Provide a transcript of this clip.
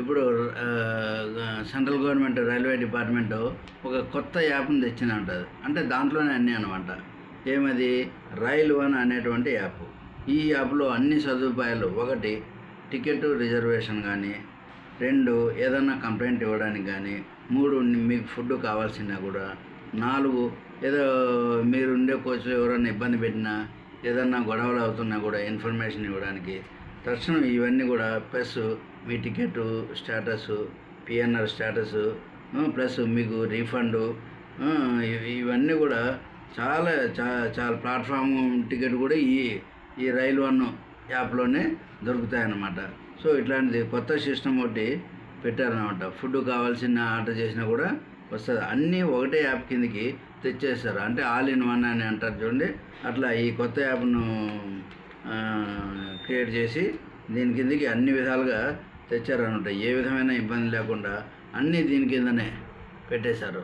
ఇప్పుడు central government railway department ఒక కొత్త యాప్ని తెచ్చింది ఉంటుంది అంటే దాంట్లోనే అన్నీ అనమాట ఏమది? రైల్ వన్ అనేటువంటి యాప్. ఈ యాప్లో అన్ని సదుపాయాలు. ఒకటి టికెట్ రిజర్వేషన్ కానీ రెండు ఏదన్నా కంప్లైంట్ ఇవ్వడానికి కానీ మూడు మీకు ఫుడ్ కావాల్సినా కూడా నాలుగు ఏదో మీరు ఉండే కోచ్ ఎవరైనా ఇబ్బంది పెట్టినా ఏదన్నా గొడవలు అవుతున్నా కూడా ఇన్ఫర్మేషన్ ఇవ్వడానికి తక్షణం ఇవన్నీ కూడా. ప్లస్ మీ ticket status PNR status plus మీకు రీఫండ్ ఇవన్నీ కూడా చాలా చా చాలా ప్లాట్ఫామ్ టికెట్ కూడా ఈ ఈ రైలు వన్ యాప్లోనే దొరుకుతాయన్నమాట. సో ఇట్లాంటిది కొత్త సిస్టమ్ ఒకటి పెట్టారనమాట ఫుడ్ కావాల్సిన ఆర్డర్ చేసినా కూడా వస్తుంది. అన్నీ ఒకటే యాప్ కిందకి తెచ్చేస్తారు. అంటే ఆల్ ఇన్ వన్ అని అంటారు చూడండి. అట్లా ఈ కొత్త యాప్ను క్రియేట్ చేసి దీని కిందకి అన్ని విధాలుగా తెచ్చారనమాట ఏ విధమైన ఇబ్బంది లేకుండా అన్నీ దీని కిందనే పెట్టేశారు.